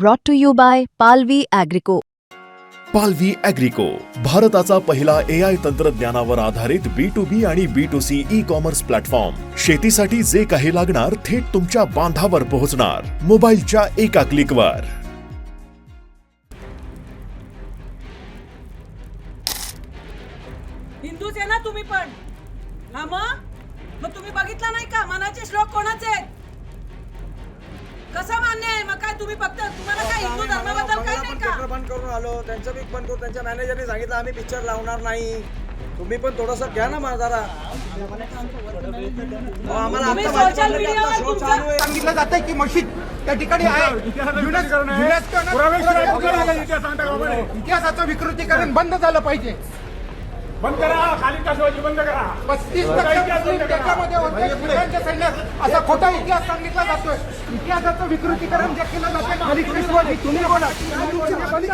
brought to you by Palvi Agrico. पालवी अॅग्रिको भारताचा पहिला ए आय तंत्रज्ञानावर आधारित बी टू बी आणि B two C e commerce platform शेतीसाठी जे काही लागणार थेट तुमच्या बांधावर पोहोचणार. मोबाईलच्या एका क्लिकवर हिंदूच आहे ना तुम्ही पण. मग मग तुम्ही बघितला नाही का? मनाचे श्लोक कोणाचे आहेत? कसं मान्य आहे? मग काय तुम्ही फक्त तुम्हाला काय हिंदू धर्माबद्दल काय नाही का? बंद करून आलो. त्यांचं बी बंद करून त्यांच्या मॅनेजरने सांगितलं आम्ही पिक्चर लावणार नाही. तुम्ही पण थोडस घ्या ना मला जरा. आम्हाला तुम्ही social media वर तुमचं- चालू आहे. सांगितलं जातंय की मशीद त्या ठिकाणी आहे. युनेस्को- इतिहासाचं विकृतीकरण बंद झालं पाहिजे. बंद करा खाली शिवाजी बंद करा. पस्तीस असा खोटा इतिहास सांगितला जातोय. इतिहासाचं विकृतीकरण जे केलं जातं खाली कृष्णवादी तुम्ही बोला.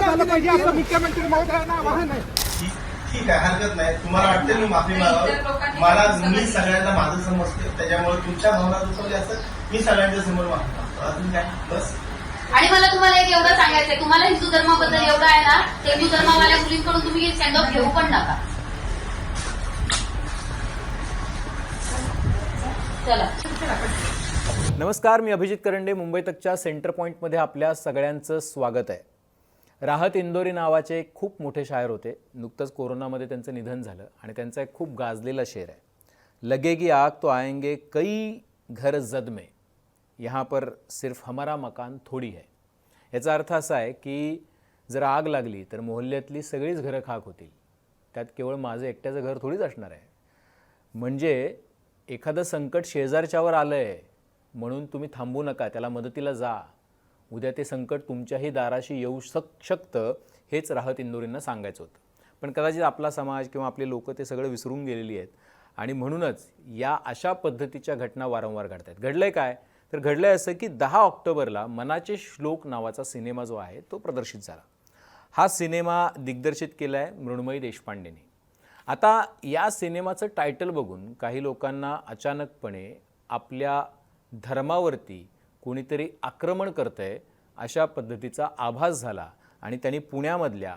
झालं पाहिजे असं मुख्यमंत्री महोदयांना आवाहन आहे. ठीक आहे हरकत नाही. तुम्हाला वाटते मी माफी मागावं? मला मी सगळ्यांना माझं समजते त्याच्यामुळे तुमच्या भावना दुखवल्या असत मी सगळ्यांच्या समोर माफी मागतो. अजून काय? बस. आणि मला तुम्हाला एक एवढं सांगायचंय. तुम्हाला हिंदू धर्माबद्दल एवढं आहे ना हिंदू धर्मावाल्या मुलींकडून तुम्ही स्टँड ऑफ घेऊ पण नका. चला. नमस्कार मी अभिजित करंडे मुंबई तकच्या सेंटर पॉईंटमध्ये आपल्या सगळ्यांचं स्वागत आहे. राहत इंदोरी नावाचे एक खूप मोठे शायर होते. नुकतंच कोरोनामध्ये त्यांचं निधन झालं आणि त्यांचा एक खूप गाजलेला शेर आहे. लगेगी आग तो आएंगे कई घर जद में. यहाँ पर सिर्फ हमारा मकान थोडी है. याचा अर्थ असा आहे की जर आग लागली तर मोहल्ल्यातली सगळीच घरं खाक होतील. त्यात केवळ माझं एकट्याचं घर थोडीच असणार आहे. म्हणजे एखादं संकट शेजारच्यावर आलं आहे म्हणून तुम्ही थांबू नका त्याला मदतीला जा. उद्या ते संकट तुमच्याही दाराशी येऊ शक शकतं हेच राहत इंदोरींना सांगायचं होतं. पण कदाचित आपला समाज किंवा आपले लोक ते सगळं विसरून गेलेली आहेत. आणि म्हणूनच या अशा पद्धतीच्या घटना वारंवार घडत आहेत घडलंय काय? तर घडलंय असं की दहा ऑक्टोबरला मनाचे श्लोक नावाचा सिनेमा जो आहे तो प्रदर्शित झाला. हा सिनेमा दिग्दर्शित केला आहे मृण्मयी देशपांडेने. आता या सिनेमाचं टायटल बघून काही लोकांना अचानकपणे आपल्या धर्मावरती कोणीतरी आक्रमण करतं आहे अशा पद्धतीचा आभास झाला आणि त्यांनी पुण्यामधल्या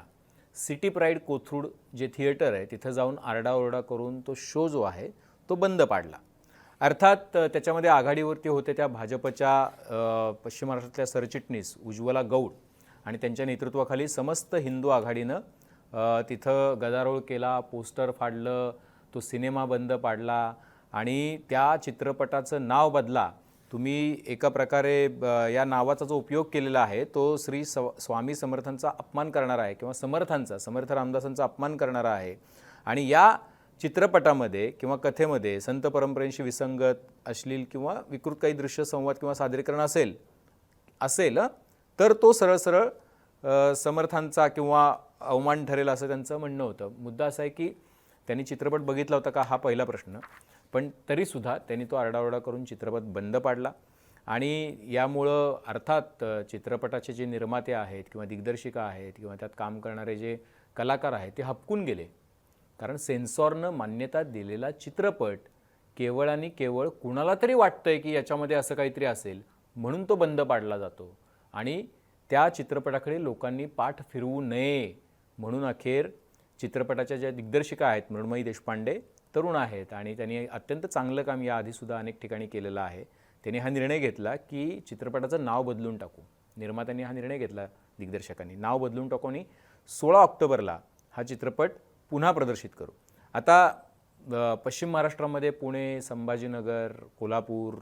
सिटी प्राईड कोथरूड जे थिएटर आहे तिथं जाऊन आरडाओरडा करून तो शो जो आहे तो बंद पाडला. अर्थात त्याच्यामध्ये आघाडीवरती होते त्या भाजपच्या पश्चिम महाराष्ट्रातल्या सरचिटणीस उज्ज्वला गौड आणि त्यांच्या नेतृत्वाखाली समस्त हिंदू आघाडीनं तिथं गदारोळ केला पोस्टर फाडलं तो सिनेमा बंद पाडला आणि त्या चित्रपटाचं नाव बदला. तुम्ही एका प्रकारे या नावाचा जो उपयोग केलेला आहे तो श्री स्व स्वामी समर्थांचा अपमान करणारा आहे किंवा समर्थांचा समर्थ रामदासांचा अपमान करणारा आहे. आणि या चित्रपटामध्ये किंवा कथेमध्ये संत परंपरेशी विसंगत अश्लील किंवा विकृत काही दृश्य संवाद किंवा सादरीकरण असेल असेल तर तो सरळ सरळ समर्थांचा किंवा अवमान ठरेल असं त्यांचं म्हणणं होतं. मुद्दा असा आहे की त्यांनी चित्रपट बघितला होता का हा पहिला प्रश्न. पण तरीसुद्धा त्यांनी तो आरडाओरडा करून चित्रपट बंद पाडला. आणि यामुळं अर्थात चित्रपटाचे जे निर्माते आहेत किंवा दिग्दर्शिका आहेत किंवा त्यात काम करणारे जे कलाकार आहेत ते हपकून गेले. कारण सेन्सॉरनं मान्यता दिलेला चित्रपट केवळ आणि केवळ कुणाला तरी वाटतंय की याच्यामध्ये असं काहीतरी असेल म्हणून तो बंद पाडला जातो. आणि त्या चित्रपटाकडे लोकांनी पाठ फिरवू नये म्हणून अखेर चित्रपटाच्या ज्या दिग्दर्शिका आहेत मृण्मयी देशपांडे तरुण आहेत आणि त्यांनी अत्यंत चांगलं काम याआधीसुद्धा अनेक ठिकाणी केलेलं आहे. त्यांनी हा निर्णय घेतला की चित्रपटाचं नाव बदलून टाकू. निर्मात्यांनी हा निर्णय घेतला दिग्दर्शकांनी. नाव बदलून टाकू आणि सोळा ऑक्टोबरला हा चित्रपट पुन्हा प्रदर्शित करू. आता पश्चिम महाराष्ट्रामध्ये पुणे संभाजीनगर कोल्हापूर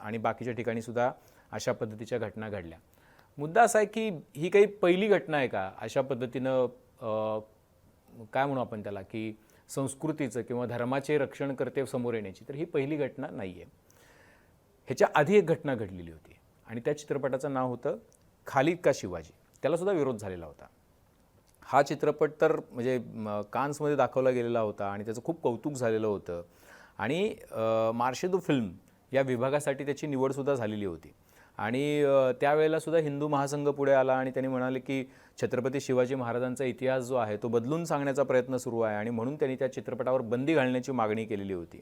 आणि बाकीच्या ठिकाणीसुद्धा अशा पद्धतीच्या घटना घडल्या. मुद्दा असा आहे की ही काही पहिली घटना आहे का? अशा पद्धतीनं काय म्हणू आपण त्याला की संस्कृतीचं किंवा धर्माचे रक्षण करते समोर येण्याची तर ही पहिली घटना नाही आहे ह्याच्या आधी एक घटना घडलेली होती आणि त्या चित्रपटाचं नाव होतं खालिद का शिवाजी. त्यालासुद्धा विरोध झालेला होता. हा चित्रपट तर म्हणजे कान्समध्ये दाखवला गेलेला होता आणि त्याचं खूप कौतुक झालेलं होतं. आणि मार्शेदू फिल्म या विभागासाठी त्याची निवडसुद्धा झालेली होती. आणि त्यावेळेला सुद्धा हिंदू महासंघ पुढे आला आणि त्यांनी म्हणाले की छत्रपती शिवाजी महाराजांचा इतिहास जो आहे तो बदलून सांगण्याचा प्रयत्न सुरू आहे आणि म्हणून त्यांनी त्या चित्रपटावर बंदी घालण्याची मागणी केलेली होती.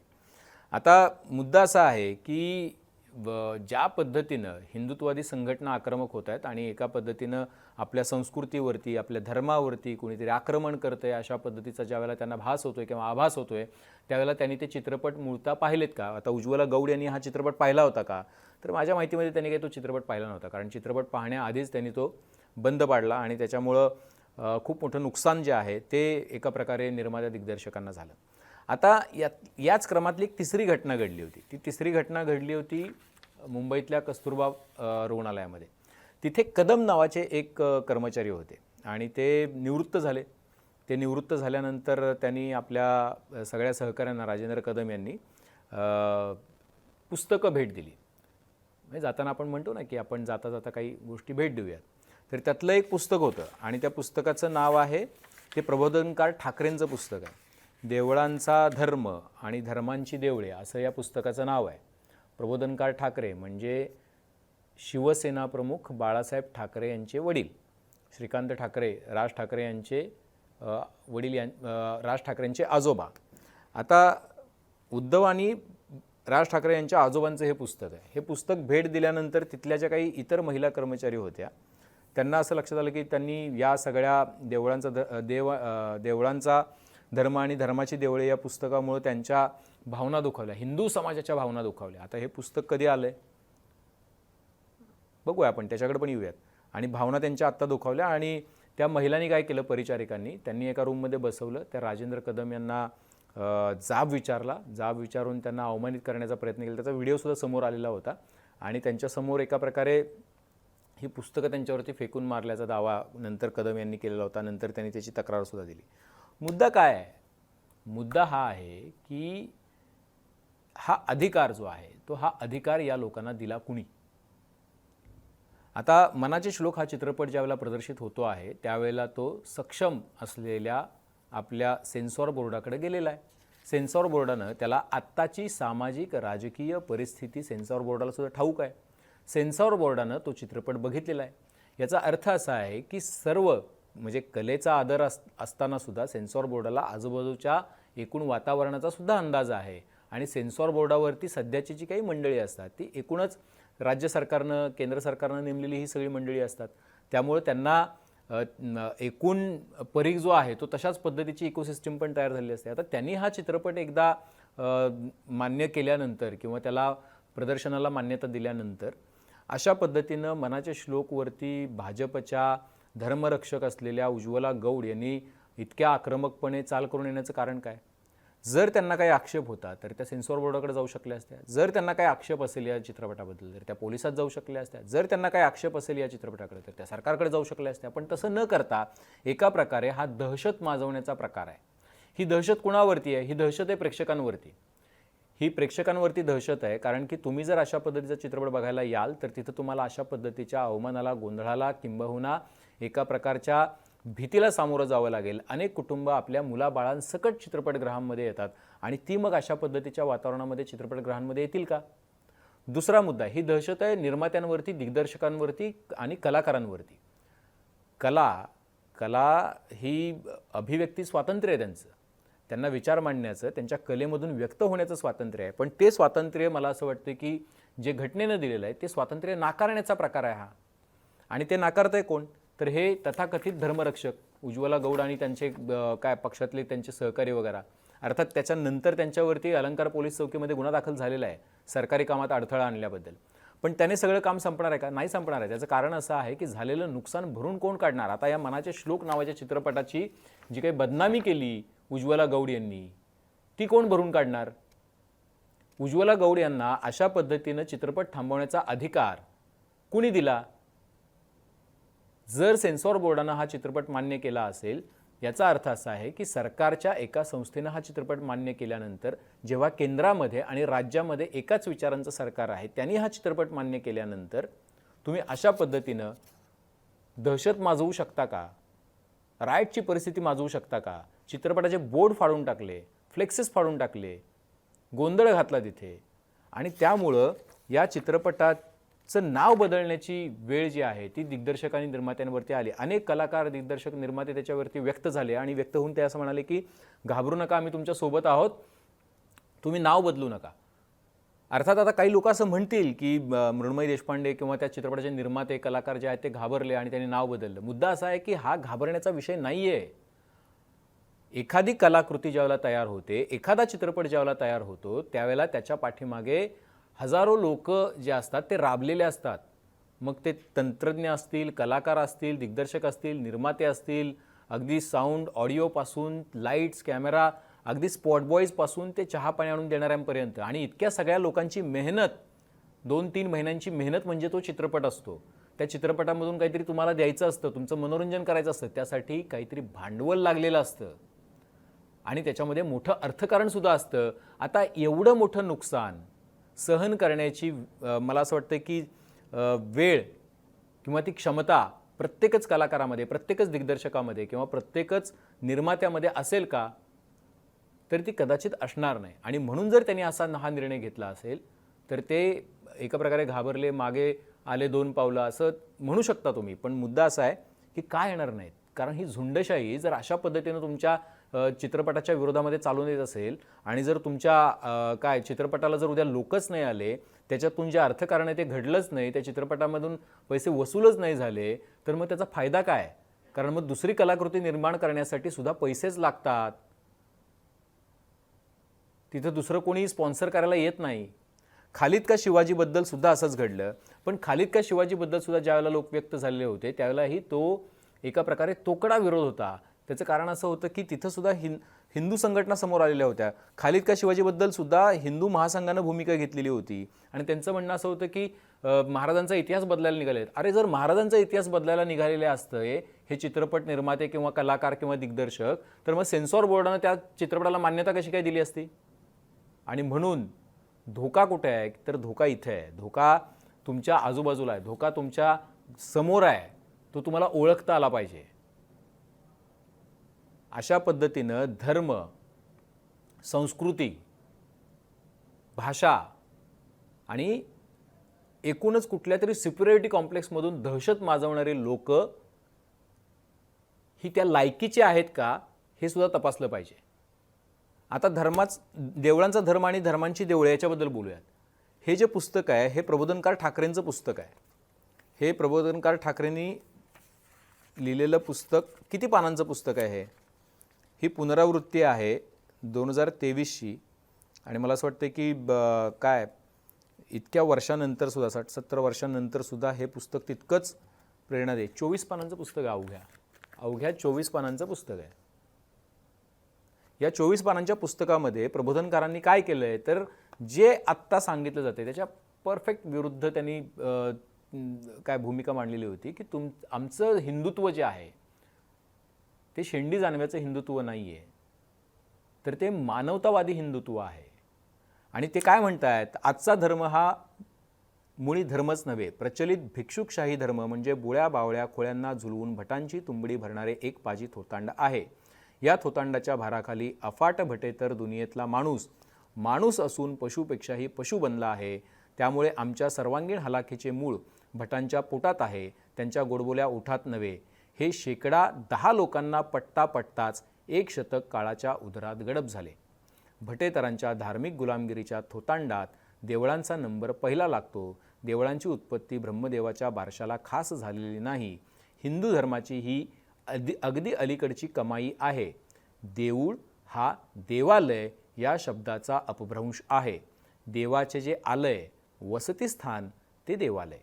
आता मुद्दा असा आहे की ज्या पद्धतीनं हिंदुत्ववादी संघटना आक्रमक होत आहेत आणि एका पद्धतीनं आपल्या संस्कृतीवरती आपल्या धर्मावरती कोणीतरी आक्रमण करतंय अशा पद्धतीचा ज्यावेळेला त्यांना भास होतोय किंवा आभास होतोय त्यावेळेला त्यांनी ते चित्रपट मूळता पाहिलेत का? आता उज्ज्वला गौड यांनी हा चित्रपट पाहिला होता का? तर माझ्या माहितीमध्ये त्यांनी काही तो चित्रपट पाहिला नव्हता कारण चित्रपट पाहण्याआधीच त्यांनी तो बंद पाडला आणि त्याच्यामुळं खूप मोठं नुकसान जे आहे ते एका प्रकारे निर्मात्या दिग्दर्शकांना झालं. आता या याच क्रमातली एक तिसरी घटना घडली होती. ती तिसरी घटना घडली होती मुंबईतल्या कस्तुरबा रुग्णालयामध्ये. तिथे कदम नावाचे एक कर्मचारी होते आणि ते निवृत्त झाले. ते निवृत्त झाल्यानंतर त्यांनी आपल्या सगळ्या सहकाऱ्यांना राजेंद्र कदम यांनी पुस्तकं भेट दिली. म्हणजे जाताना आपण म्हणतो ना की आपण जाता जाता काही गोष्टी भेट देऊयात. तर त्यातलं एक पुस्तक होतं आणि त्या पुस्तकाचं नाव आहे ते प्रबोधनकार ठाकरेंचं पुस्तक आहे. देवळांचा धर्म आणि धर्मांची देवळे असं या पुस्तकाचं नाव आहे. प्रबोधनकार ठाकरे म्हणजे शिवसेना प्रमुख बाळासाहेब ठाकरे यांचे वडील. श्रीकांत ठाकरे राज ठाकरे यांचे वडील यां राज ठाकरेंचे आजोबा. आता उद्धव आणि राज ठाकरे यांच्या आजोबांचं हे पुस्तक आहे. हे पुस्तक भेट दिल्यानंतर तिथल्या ज्या काही इतर महिला कर्मचारी होत्या. त्यांना असं लक्षात आलं की त्यांनी या सगळ्या देवळांचा ध देव देवळांचा धर्म आणि धर्माची देवळे या पुस्तकामुळे त्यांच्या भावना दुखावल्या. हिंदू समाजाच्या भावना दुखावल्या. आता हे पुस्तक कधी आलं आहे बघूया आपण त्याच्याकडे पण येऊयात. आणि भावना त्यांच्या आत्ता दुखावल्या आणि त्या महिलांनी काय केलं? परिचारिकांनी. त्यांनी एका रूममध्ये बसवलं. त्या राजेंद्र कदम यांना जाब विचारला. जाब विचारून त्यांना अवमानित करण्याचा प्रयत्न केला. त्याचा व्हिडिओसुद्धा समोर आलेला होता. आणि त्यांच्यासमोर एका प्रकारे ही पुस्तकं त्यांच्यावरती फेकून मारल्याचा दावा नंतर कदम यांनी केलेला होता. नंतर त्यांनी त्याची तक्रारसुद्धा दिली. मुद्दा काय आहे? मुद्दा हा आहे की हा अधिकार जो आहे तो हा अधिकार या लोकांना दिला कुणी? आता मनाचे श्लोक हा चित्रपट ज्यावेळेला प्रदर्शित होतो आहे त्यावेळेला तो सक्षम असलेल्या आपल्या सेन्सॉर बोर्डाकडे गेलेला आहे. सेन्सॉर बोर्डानं त्याला आत्ताची सामाजिक राजकीय परिस्थिती सेन्सॉर बोर्डाला सुद्धा ठाऊक आहे. सेन्सॉर बोर्डानं तो चित्रपट बघितलेला आहे. याचा अर्थ असा आहे की सर्व म्हणजे कलेचा आदर अस असताना सुद्धा सेन्सॉर बोर्डाला आजूबाजूच्या एकूण वातावरणाचा सुद्धा अंदाज आहे. आणि सेन्सॉर बोर्डावरती सध्याची जी काही मंडळी असतात ती एकूणच राज्य सरकारनं केंद्र सरकारनं नेमलेली ही सगळी मंडळी असतात. त्यामुळे त्यांना एकूण परीघ जो आहे तो तशाच पद्धतीची इकोसिस्टीम पण तयार झालेली असते. आता त्यांनी हा चित्रपट एकदा मान्य केल्यानंतर किंवा त्याला प्रदर्शनाला मान्यता दिल्यानंतर अशा पद्धतीनं मनाच्या श्लोकवरती भाजपच्या धर्मरक्षक असलेल्या उज्ज्वला गौड यांनी इतक्या आक्रमकपणे चाल करून येण्याचं कारण काय? जर त्यांना काही आक्षेप होता तर त्या सेन्सॉर बोर्डाकडे जाऊ शकल्या असत्या. जर त्यांना काही आक्षेप असेल या चित्रपटाबद्दल तर त्या पोलिसात जाऊ शकल्या असत्या. जर त्यांना काही आक्षेप असेल या चित्रपटाकडे तर त्या सरकारकडे जाऊ शकल्या असत्या. पण तसं न करता एका प्रकारे हा दहशत माजवण्याचा प्रकार आहे. ही दहशत कुणावरती आहे? ही दहशत आहे प्रेक्षकांवरती. ही प्रेक्षकांवरती दहशत आहे कारण की तुम्ही जर अशा पद्धतीचा चित्रपट बघायला याल तर तिथं तुम्हाला अशा पद्धतीच्या अवमानाला गोंधळाला किंबहुना एका प्रकारच्या भीतीला सामोरं जावं लागेल. अनेक कुटुंब आपल्या मुलाबाळांसकट चित्रपटगृहांमध्ये येतात. आणि ती मग अशा पद्धतीच्या वातावरणामध्ये चित्रपटगृहांमध्ये येतील का? दुसरा मुद्दा ही दहशत आहे निर्मात्यांवरती दिग्दर्शकांवरती आणि कलाकारांवरती. कला कला ही अभिव्यक्ती स्वातंत्र्य आहे त्यांचं. त्यांना विचार मांडण्याचं त्यांच्या कलेमधून व्यक्त होण्याचं स्वातंत्र्य आहे. पण ते स्वातंत्र्य मला असं वाटतं की जे घटनेनं दिलेलं आहे ते स्वातंत्र्य नाकारण्याचा प्रकार आहे हा. आणि ते नाकारतंय कोण? तर हे तथाकथित धर्मरक्षक उज्ज्वला गौड आणि त्यांचे काय पक्षातले त्यांचे सहकारी वगैरे. अर्थात त्याच्यानंतर त्यांच्यावरती अलंकार पोलीस चौकीमध्ये गुन्हा दाखल झालेला आहे सरकारी कामात अडथळा आणल्याबद्दल. पण त्याने सगळं काम संपणार आहे का? नाही संपणार आहे. त्याचं कारण असं आहे की झालेलं नुकसान भरून कोण काढणार? आता या मनाचे श्लोक नावाच्या चित्रपटाची जी काही बदनामी केली उज्ज्वला गौड यांनी ती कोण भरून काढणार? उज्ज्वला गौड यांना अशा पद्धतीनं चित्रपट थांबवण्याचा अधिकार कुणी दिला? जर सेन्सॉर बोर्डानं हा चित्रपट मान्य केला असेल याचा अर्थ असा आहे की सरकारच्या एका संस्थेनं हा चित्रपट मान्य केल्यानंतर जेव्हा केंद्रामध्ये आणि राज्यामध्ये एकाच विचारांचं सरकार आहे त्यांनी हा चित्रपट मान्य केल्यानंतर तुम्ही अशा पद्धतीनं दहशत माजवू शकता का? राईटची परिस्थिती माजवू शकता का? चित्रपटाचे बोर्ड फाडून टाकले फ्लेक्सेस फाडून टाकले गोंधळ घातला तिथे. आणि त्यामुळं या चित्रपटात चं नाव बदलण्याची वेळ जी आहे ती दिग्दर्शक आणि निर्मात्यांवरती आली. अनेक कलाकार दिग्दर्शक निर्माते त्याच्यावरती व्यक्त झाले आणि व्यक्त होऊन ते असं म्हणाले की घाबरू नका आम्ही तुमच्यासोबत आहोत. तुम्ही नाव बदलू नका. अर्थात आता काही लोक असं म्हणतील की मृण्मयी देशपांडे किंवा त्या चित्रपटाचे निर्माते कलाकार जे आहेत ते घाबरले आणि त्यांनी नाव बदललं. मुद्दा असा आहे की हा घाबरण्याचा विषय नाही आहे एखादी कलाकृती ज्यावेळेला तयार होते एखादा चित्रपट ज्यावेळेला तयार होतो त्यावेळेला त्याच्या पाठीमागे हजारो लोक जे असतात ते राबलेले असतात. मग ते तंत्रज्ञ असतील कलाकार असतील दिग्दर्शक असतील निर्माते असतील अगदी साऊंड ऑडिओपासून लाईट्स कॅमेरा अगदी स्पॉट बॉईजपासून ते चहा पाणी आणून देणाऱ्यांपर्यंत. आणि इतक्या सगळ्या लोकांची मेहनत दोन तीन महिन्यांची मेहनत म्हणजे तो चित्रपट असतो. त्या चित्रपटामधून काहीतरी तुम्हाला द्यायचं असतं तुमचं मनोरंजन करायचं असतं त्यासाठी काहीतरी भांडवल लागलेलं असतं. आणि त्याच्यामध्ये मोठं अर्थकारणसुद्धा असतं. आता एवढं मोठं नुकसान सहन करण्याची मला असं वाटतं की वेळ किंवा ती क्षमता प्रत्येकच कलाकारामध्ये प्रत्येकच दिग्दर्शकामध्ये किंवा प्रत्येकच निर्मात्यामध्ये असेल का तर ती कदाचित असणार नाही. आणि म्हणून जर त्यांनी असा हा निर्णय घेतला असेल तर ते एका प्रकारे घाबरले मागे आले दोन पावलं असं म्हणू शकता तुम्ही. पण मुद्दा असा आहे की काय येणार नाहीत? कारण ही झुंडशाही जर अशा पद्धतीनं तुमच्या चित्रपटाच्या विरोधामध्ये चालून येत असेल आणि जर तुमच्या काय चित्रपटाला जर उद्या लोकच नाही आले त्याच्यातून जे अर्थकारण आहे ते घडलंच नाही त्या चित्रपटामधून पैसे वसूलच नाही झाले तर मग त्याचा फायदा काय? कारण मग दुसरी कलाकृती निर्माण करण्यासाठी सुद्धा पैसेच लागतात. तिथं दुसरं कोणी स्पॉन्सर करायला येत नाही. खालिद का शिवाजीबद्दल सुद्धा असंच घडलं. पण खालिद का शिवाजीबद्दल सुद्धा ज्यावेळेला लोक व्यक्त झालेले होते त्यावेळेलाही तो एका प्रकारे तोकडा विरोध होता. त्याचं कारण असं होतं की तिथंसुद्धा हिं हिंदू संघटना समोर आलेल्या होत्या. खालिद का शिवाजीबद्दल सुद्धा हिंदू महासंघानं भूमिका घेतलेली होती. आणि त्यांचं म्हणणं असं होतं की महाराजांचा इतिहास बदलायला निघाले अरे जर महाराजांचा इतिहास बदलायला निघालेले असतंय हे चित्रपट निर्माते किंवा कलाकार किंवा दिग्दर्शक तर मग सेन्सॉर बोर्डानं त्या चित्रपटाला मान्यता कशी काय दिली असती? आणि म्हणून धोका कुठे आहे? तर धोका इथे आहे. धोका तुमच्या आजूबाजूला आहे. धोका तुमच्यासमोर आहे. तो तुम्हाला ओळखता आला पाहिजे. अशा पद्धतीनं धर्म संस्कृती भाषा आणि एकूणच कुठल्या तरी सिक्युरिटी कॉम्प्लेक्समधून दहशत माजवणारे लोक ही त्या लायकीचे आहेत का हे सुद्धा तपासलं पाहिजे. आता धर्माच देवळांचा धर्म आणि धर्मांची देवळे याच्याबद्दल बोलूयात. हे जे पुस्तक आहे हे प्रबोधनकार ठाकरेंचं पुस्तक आहे. हे प्रबोधनकार ठाकरेंनी लिहिलेलं पुस्तक किती पानांचं पुस्तक आहे हे? ही पुनरावृत्ती आहे दोन हजार तेवीसची. आणि मला असं वाटतं की ब- काय इतक्या वर्षानंतर सुद्धा साठ सत्तर वर्षानंतर सुद्धा हे पुस्तक तितकंच प्रेरणा दे चोवीस पानांचं पुस्तक आहे अवघ्या. अवघ्या चोवीस पानांचं पुस्तक आहे. या चोवीस पानांच्या पुस्तकामध्ये प्रबोधनकारांनी काय केलं आहे तर जे आत्ता सांगितलं जाते त्याच्या परफेक्ट विरुद्ध त्यांनी काय भूमिका मांडलेली होती की तुम आमचं हिंदुत्व जे आहे ते शेंडी जाणव्याचं हिंदुत्व नाही आहे तर ते मानवतावादी हिंदुत्व आहे. आणि ते काय म्हणतायत? आजचा धर्म हा मुळी धर्मच नव्हे प्रचलित भिक्षुकशाही धर्म म्हणजे बुळ्या बावळ्या खोळ्यांना झुलवून भटांची तुंबडी भरणारे एक पाजी थोतांड आहे. या थोतांडाच्या भाराखाली अफाट भटे तर दुनियेतला माणूस. माणूस असून पशुपेक्षाही पशु बनला आहे. त्यामुळे आमच्या सर्वांगीण हलाखीचे मूळ भटांच्या पोटात आहे. त्यांच्या गोडबोल्या ओठात नव्हे. हे शेकडा दहा लोकांना पटता पटताच एक शतक काळाच्या उदरात गडप झाले. भटेतरांच्या धार्मिक गुलामगिरीच्या थोतांडात देवळांचा नंबर पहिला लागतो. देवळांची उत्पत्ती ब्रह्मदेवाच्या बारशाला खास झालेली नाही. हिंदू धर्माची ही अगदी अगदी अलीकडची कमाई आहे. देऊळ हा देवालय या शब्दाचा अपभ्रंश आहे. देवाचे जे आलय वसतिस्थान ते देवालय.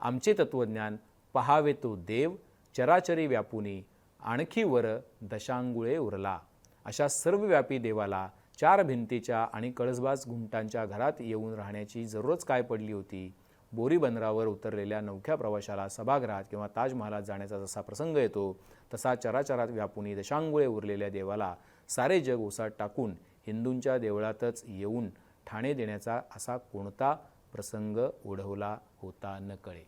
आमचे तत्त्वज्ञान पहावे तो देव चराचरी व्यापुनी आणखी वर दशांगुळे उरला. अशा सर्वव्यापी देवाला चार भिंतीच्या आणि कळसबाज घुमटांच्या घरात येऊन राहण्याची जरूरच काय पडली होती? बोरी बंदरावर उतरलेल्या नवख्या प्रवाशाला सभागृहात किंवा ताजमहालात जाण्याचा जसा प्रसंग येतो तसा चराचरात व्यापुनी दशांगुळे उरलेल्या देवाला सारे जग ओसाट टाकून हिंदूंच्या देवळातच येऊन ठाणे देण्याचा असा कोणता प्रसंग ओढवला होता न कळे?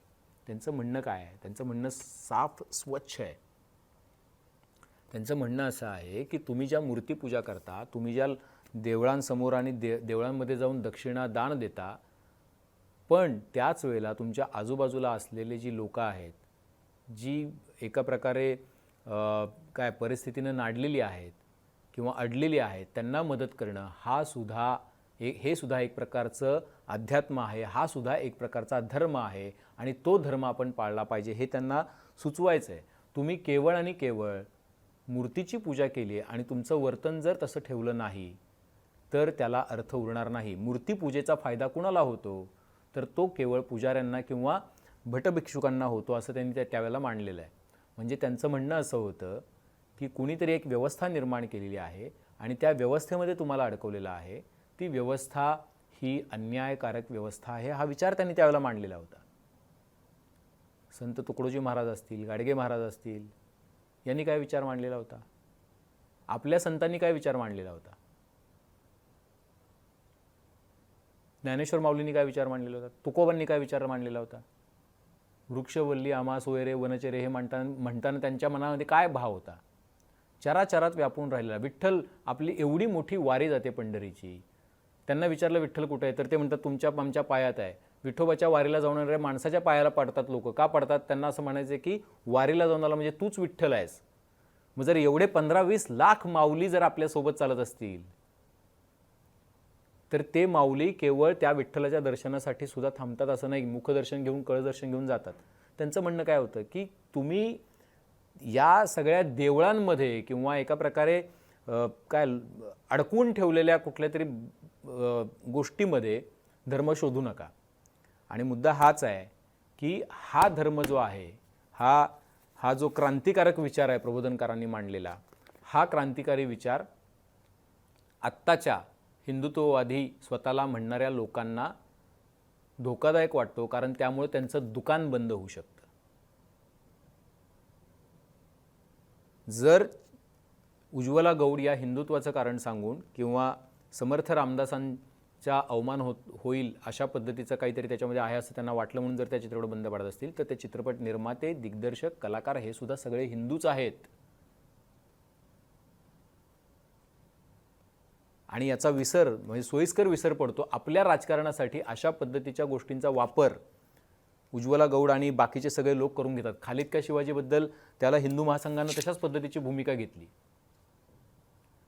त्यांचं म्हणणं काय आहे? त्यांचं म्हणणं साफ स्वच्छ आहे. त्यांचं म्हणणं असं आहे की तुम्ही ज्या मूर्तीपूजा करता तुम्ही ज्या देवळांसमोर आणि दे देवळांमध्ये जाऊन दक्षिणा दान देता पण त्याच वेळेला तुमच्या आजूबाजूला असलेले जी लोकं आहेत जी एका प्रकारे काय परिस्थितीनं नाडलेली आहेत किंवा अडलेली आहेत त्यांना मदत करणं हा सुद्धा हे हे सुद्धा एक प्रकारचं अध्यात्म आहे हा सुद्धा एक प्रकारचा धर्म आहे आणि तो धर्म आपण पाळला पाहिजे हे त्यांना सुचवायचं आहे तुम्ही केवळ आणि केवळ मूर्तीची पूजा केली आहे आणि तुमचं वर्तन जर तसं ठेवलं नाही तर त्याला अर्थ उरणार नाही. मूर्तीपूजेचा फायदा कुणाला होतो? तर तो केवळ पुजाऱ्यांना किंवा भटभिक्षुकांना होतो असं त्यांनी त्या त्यावेळेला मांडलेलं आहे. म्हणजे त्यांचं म्हणणं असं होतं की कुणीतरी एक व्यवस्था निर्माण केलेली आहे आणि त्या व्यवस्थेमध्ये तुम्हाला अडकवलेलं आहे. ती व्यवस्था ही अन्यायकारक व्यवस्था आहे हा विचार त्यांनी त्यावेळेला मांडलेला होता. संत तुकडोजी महाराज असतील गाडगे महाराज असतील यांनी काय विचार मांडलेला होता? आपल्या संतांनी काय विचार मांडलेला होता? ज्ञानेश्वर माऊलींनी काय विचार मांडलेला होता? तुकोबांनी काय विचार मांडलेला होता? वृक्षवल्ली आमास वगैरे वनचेरे हे म्हणताना म्हणताना त्यांच्या मनामध्ये काय भाव होता? चराचरात व्यापून राहिलेला विठ्ठल आपली एवढी मोठी वारी जाते पंढरीची त्यांना विचारलं विठ्ठल कुठे आहे? तर ते म्हणतात तुमच्या आमच्या पायात आहे. विठोबाच्या वारीला जाणाऱ्या माणसाच्या पायाला पडतात लोक. का पडतात? त्यांना असं म्हणायचं की वारीला जाऊन आला म्हणजे तूच विठ्ठल आहेस. मग जर एवढे पंधरा वीस लाख माऊली जर आपल्यासोबत चालत असतील तर ते माऊली केवळ त्या विठ्ठलाच्या दर्शनासाठी सुद्धा थांबतात असं नाही. मुखदर्शन घेऊन कळदर्शन घेऊन जातात. त्यांचं म्हणणं काय होतं की तुम्ही या सगळ्या देवळांमध्ये किंवा एका प्रकारे काय अडकून ठेवलेल्या कुठल्या तरी गोष्टीमध्ये धर्म शोधू नका. आणि मुद्दा हाच आहे की हा धर्म जो आहे हा हा जो क्रांतिकारक विचार आहे प्रबोधनकारांनी मांडलेला हा क्रांतिकारी विचार आत्ताच्या हिंदुत्ववादी स्वतःला म्हणणाऱ्या लोकांना धोकादायक वाटतो कारण त्यामुळे त्यांचं दुकान बंद होऊ शकतं. जर उज्ज्वला गौड या हिंदुत्वाचं कारण सांगून किंवा समर्थ रामदासांचा अवमान होत होईल अशा पद्धतीचं काहीतरी त्याच्यामध्ये आहे असं त्यांना वाटलं म्हणून जर त्या चित्रपट बंद पडत असतील तर ते चित्रपट निर्माते दिग्दर्शक कलाकार हे सुद्धा सगळे हिंदूच आहेत. आणि याचा विसर म्हणजे सोयीस्कर विसर पडतो. आपल्या राजकारणासाठी अशा पद्धतीच्या गोष्टींचा वापर उज्ज्वला गौड आणि बाकीचे सगळे लोक करून घेतात. खालिद का शिवाजीबद्दल त्याला हिंदू महासंघानं तशाच पद्धतीची भूमिका घेतली.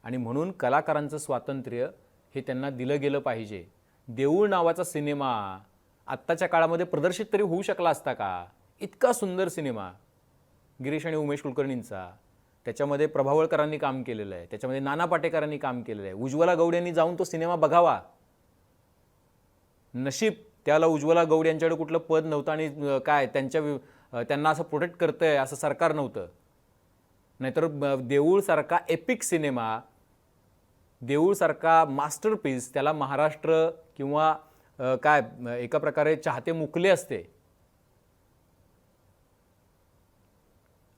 आणि म्हणून कलाकारांचं स्वातंत्र्य हे त्यांना दिलं गेलं पाहिजे. देऊळ नावाचा सिनेमा आत्ताच्या काळामध्ये प्रदर्शित तरी होऊ शकला असता का? इतका सुंदर सिनेमा. गिरीश आणि उमेश कुलकर्णींचा. त्याच्यामध्ये प्रभावळकरांनी काम केलेलं आहे. त्याच्यामध्ये नाना पाटेकरांनी काम केलेलं आहे. उज्ज्वला गौड यांनी जाऊन तो सिनेमा बघावा. नशीब त्याला उज्ज्वला गौड यांच्याकडे कुठलं पद नव्हतं आणि काय त्यांच्या त्यांना असं प्रोटेक्ट करतं आहे असं सरकार नव्हतं. नाहीतर देऊळ देऊळसारखा एपिक सिनेमा देऊळसारखा मास्टरपीस त्याला महाराष्ट्र किंवा काय एका प्रकारे चाहते मुकले असते.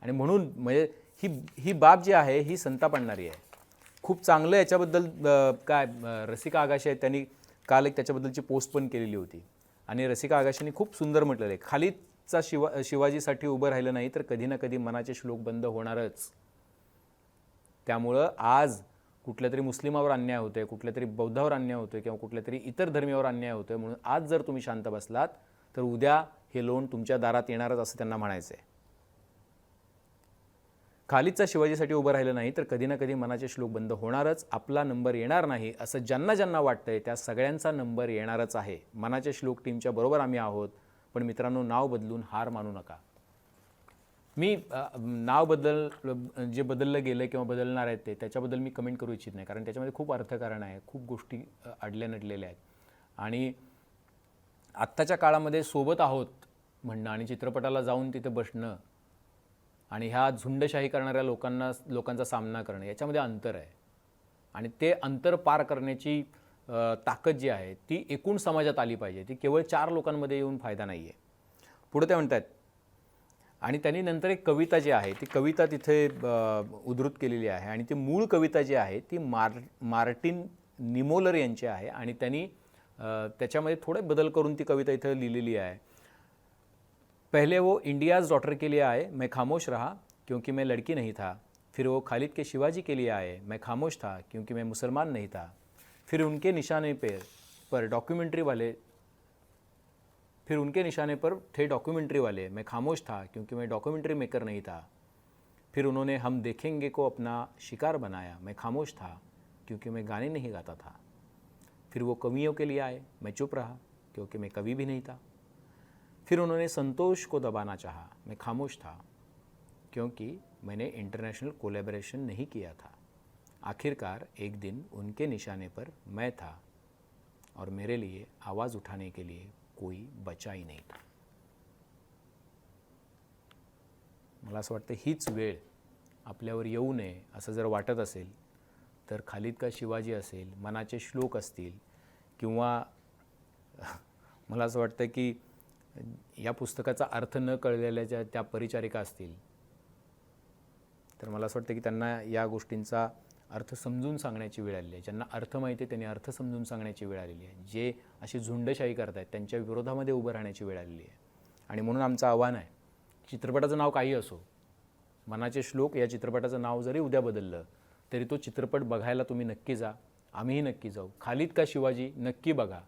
आणि म्हणून म्हणजे ही ही बाब जी आहे ही संताप आणणारी आहे. खूप चांगलं याच्याबद्दल काय रसिका आगाशी आहेत त्यांनी काल एक त्याच्याबद्दलची पोस्ट पण केलेली होती. आणि रसिका आगाशीने खूप सुंदर म्हटलेलं आहे खालीचा शिवा शिवाजीसाठी उभं राहिलं नाही तर कधी ना कधी मनाचे श्लोक बंद होणारच. त्यामुळं आज कुठल्या तरी मुस्लिमावर अन्याय होतोय कुठल्या तरी बौद्धावर अन्याय होतोय किंवा कुठल्या तरी इतर धर्मीयावर अन्याय होतोय म्हणून आज जर तुम्ही शांत बसलात तर उद्या हे लोन तुमच्या दारात येणारच असं त्यांना म्हणायचं आहे खालीदचा शिवाजीसाठी उभं राहिलं नाही तर कधी ना कधी मनाचे श्लोक बंद होणारच आपला नंबर येणार नाही असं ज्यांना ज्यांना वाटतंय त्या सगळ्यांचा नंबर येणारच आहे. मनाचे श्लोक टीमच्या बरोबर आम्ही आहोत पण मित्रांनो नाव बदलून हार मानू नका. मी नाव बदल जे बदललं गेलं किंवा बदलणार आहेत ते त्याच्याबद्दल मी कमेंट करू इच्छित नाही. कारण त्याच्यामध्ये खूप अर्थकारण आहे. खूप गोष्टी अडल्या नडलेल्या आहेत. आणि आत्ताच्या काळामध्ये सोबत आहोत म्हणणं आणि चित्रपटाला जाऊन तिथे बसणं आणि ह्या झुंडशाही करणाऱ्या लोकांना लोकांचा सामना करणं याच्यामध्ये अंतर आहे. आणि ते अंतर पार करण्याची ताकद जी आहे ती एकूण समाजात आली पाहिजे. ती केवळ चार लोकांमध्ये येऊन फायदा नाही आहे पुढे ते म्हणतात आणि त्यांनी नंतर एक कविता जी आहे ती कविता तिथे उद्धृत केलेली आहे. आणि ती मूळ कविता जी आहे ती मार मार्टिन निमोलर यांची आहे. आणि त्यांनी त्याच्यामध्ये थोडे बदल करून ती कविता इथं लिहिलेली आहे. पहले वो इंडियाज़ डॉटर के लिए आए मैं खामोश रहा क्योंकि मैं लड़की नहीं था. फिर वो खालिद के शिवाजी के लिए आए मैं खामोश था क्योंकि मैं मुसलमान नहीं था. फिर उनके निशाने पर पर डॉक्यूमेंट्री वाले फिर उनके निशाने पर थे डॉक्यूमेंट्री वाले। मैं खामोश था क्योंकि मैं डॉक्यूमेंट्री मेकर नहीं था। फिर उन्होंने हम देखेंगे को अपना शिकार बनाया। मैं खामोश था क्योंकि मैं गाने नहीं गाता था। फिर वो कवियों के लिए आए। मैं चुप रहा क्योंकि मैं कवि भी नहीं था। फिर उन्होंने संतोष को दबाना चाहा। मैं खामोश था क्योंकि मैंने इंटरनेशनल कोलेबरेशन नहीं किया था। आखिरकार एक दिन उनके निशाने पर मैं था और मेरे लिए आवाज़ उठाने के लिए कोई बचा ही नाही. मला असं वाटतं हीच वेळ आपल्यावर येऊ नये असं जर वाटत असेल तर खालीद का शिवाजी असेल मनाचे श्लोक असतील किंवा मला असं वाटतं की या पुस्तकाचा अर्थ न कळलेल्या ज्या त्या परिचारिका असतील तर मला असं वाटतं की त्यांना या गोष्टींचा अर्थ समजून सांगण्याची वेळ आलेली आहे. ज्यांना अर्थ माहिती आहे त्यांनी अर्थ समजून सांगण्याची वेळ आलेली आहे. जे अशी झुंडशाही करत आहेत त्यांच्या विरोधामध्ये उभं राहण्याची वेळ आलेली आहे. आणि म्हणून आमचं आव्हान आहे चित्रपटाचं नाव काही असो मनाचे श्लोक या चित्रपटाचं नाव जरी उद्या बदललं तरी तो चित्रपट बघायला तुम्ही नक्की जा. आम्हीही नक्की जाऊ. खालीद का शिवाजी? नक्की बघा.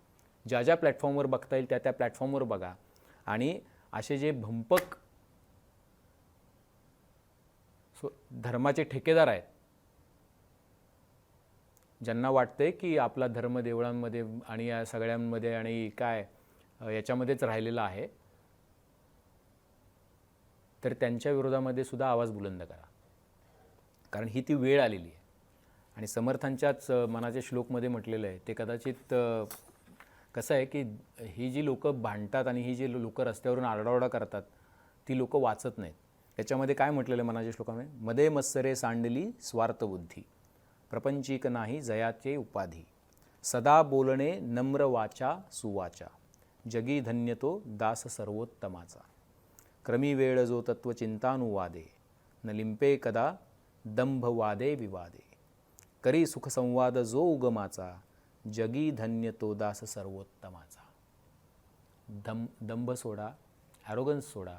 ज्या ज्या प्लॅटफॉर्मवर बघता येईल त्या त्या प्लॅटफॉर्मवर बघा. आणि असे जे भंपक सो धर्माचे ठेकेदार आहेत ज्यांना वाटतंय की आपला धर्म देवळांमध्ये आणि या सगळ्यांमध्ये आणि काय याच्यामध्येच राहिलेला आहे तर त्यांच्या विरोधामध्ये सुद्धा आवाज बुलंद करा. कारण ही ती वेळ आलेली आहे. आणि समर्थांच्याच मनाच्या श्लोकमध्ये म्हटलेलं आहे ते कदाचित कसं आहे की ही जी लोकं भांडतात आणि ही जी लोक रस्त्यावरून आरडाओरडा करतात ती लोकं वाचत नाहीत. त्याच्यामध्ये काय म्हटलेलं आहे मनाच्या श्लोकामध्ये? मध्ये मत्सरे सांडली स्वार्थबुद्धी. प्रपंचिक नाही जयाचे उपाधी. सदा बोलणे नम्र वाचा सुवाचा. जगी धन्य तो दास सर्वोत्तमाचा. क्रमी वेळ जो तत्वचिंतानुवादे न लिंपे कदा दंभवादे विवादे. करी सुखसंवाद जो उगमाचा. जगी धन्य तो दास सर्वोत्तमाचा. दम दंभ सोडा ॲरोगन्स सोडा.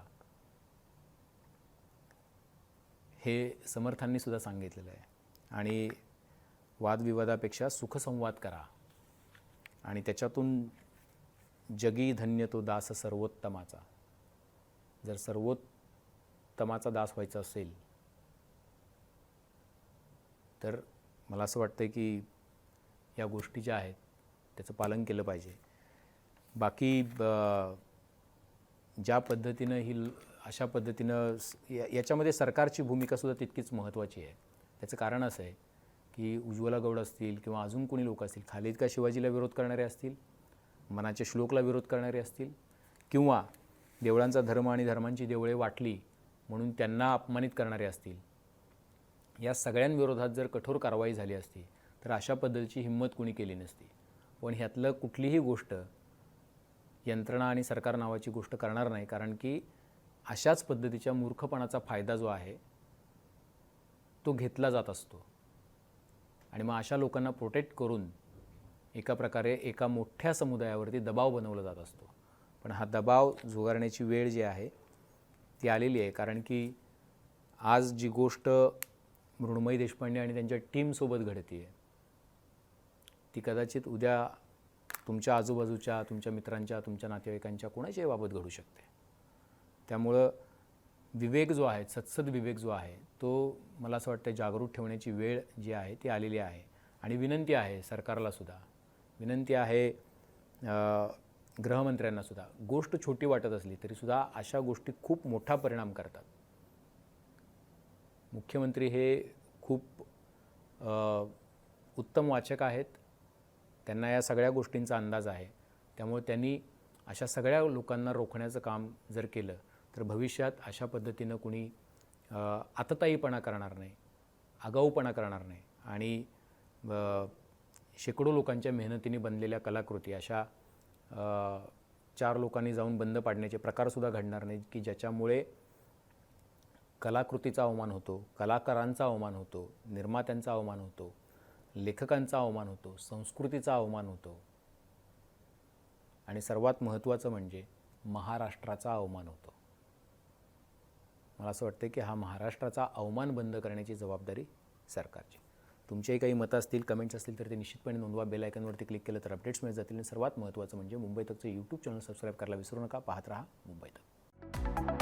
हे समर्थांनी सुद्धा सांगितलेलं आहे. आणि वादविवादापेक्षा सुखसंवाद करा. आणि त्याच्यातून जगी धन्य तो दास सर्वोत्तमाचा. जर सर्वोत्तमाचा दास व्हायचा असेल तर मला असं वाटतं की या गोष्टी ज्या आहेत त्याचं पालन केलं पाहिजे. बाकी ब- ज्या पद्धतीनं ही अशा पद्धतीनं या- याच्यामध्ये सरकारची भूमिकासुद्धा तितकीच महत्त्वाची आहे. त्याचं कारण असं आहे की उज्ज्वला गौड असतील किंवा अजून कोणी लोक असतील खालीद का शिवाजीला विरोध करणारे असतील मनाच्या श्लोकला विरोध करणारे असतील किंवा देवळांचा धर्म आणि धर्मांची देवळे वाटली म्हणून त्यांना अपमानित करणारे असतील या सगळ्यांविरोधात जर कठोर कारवाई झाली असती तर अशा पद्धतीची हिंमत कुणी केली नसती. पण ह्यातलं कुठलीही गोष्ट यंत्रणा आणि सरकार नावाची गोष्ट करणार नाही कारण की अशाच पद्धतीच्या मूर्खपणाचा फायदा जो आहे तो घेतला जात असतो. आणि मग अशा लोकांना प्रोटेक्ट करून एका प्रकारे एका मोठ्या समुदायावरती दबाव बनवला जात असतो. पण हा दबाव झुगारण्याची वेळ जी आहे ती आलेली आहे. कारण की आज जी गोष्ट मृण्मयी देशपांडे आणि त्यांच्या टीमसोबत घडते आहे ती कदाचित उद्या तुमच्या आजूबाजूच्या तुमच्या मित्रांच्या तुमच्या नातेवाईकांच्या कोणाच्याही बाबत घडू शकते. त्यामुळं विवेक जो आहे सत्सद विवेक जो आहे तो मला असं वाटतं जागरूक ठेवण्याची वेळ जी आहे ती आलेली आहे. आणि विनंती आहे सरकारलासुद्धा विनंती आहे गृहमंत्र्यांनासुद्धा गोष्ट छोटी वाटत असली तरीसुद्धा अशा गोष्टी खूप मोठा परिणाम करतात. मुख्यमंत्री हे खूप उत्तम वाचक आहेत. त्यांना या सगळ्या गोष्टींचा अंदाज आहे. त्यामुळे त्यांनी अशा सगळ्या लोकांना रोखण्याचं काम जर केलं तर भविष्यात अशा पद्धतीनं कुणी आतताईपणा करणार नाही आगाऊपणा करणार नाही आणि शेकडो लोकांच्या मेहनतीने बनलेल्या कलाकृती अशा चार लोकांनी जाऊन बंद पाडण्याचे प्रकारसुद्धा घडणार नाहीत की ज्याच्यामुळे कलाकृतीचा अवमान होतो कलाकारांचा अवमान होतो निर्मात्यांचा अवमान होतो लेखकांचा अवमान होतो संस्कृतीचा अवमान होतो. आणि सर्वात महत्त्वाचं म्हणजे महाराष्ट्राचा अवमान होतो. मला असं वाटतं की हा महाराष्ट्राचा अवमान बंद करण्याची जबाबदारी सरकारची. तुमचेही काही मतं असतील कमेंट्स असतील तर ते निश्चितपणे नोंदवा. बेल आयकॉनवरती क्लिक केलं तर अपडेट्स मिळत जातील. आणि सर्वात महत्त्वाचं म्हणजे मुंबई तकचं यूट्यूब चॅनल सबस्क्राईब करायला विसरू नका. पाहत राहा मुंबई तक.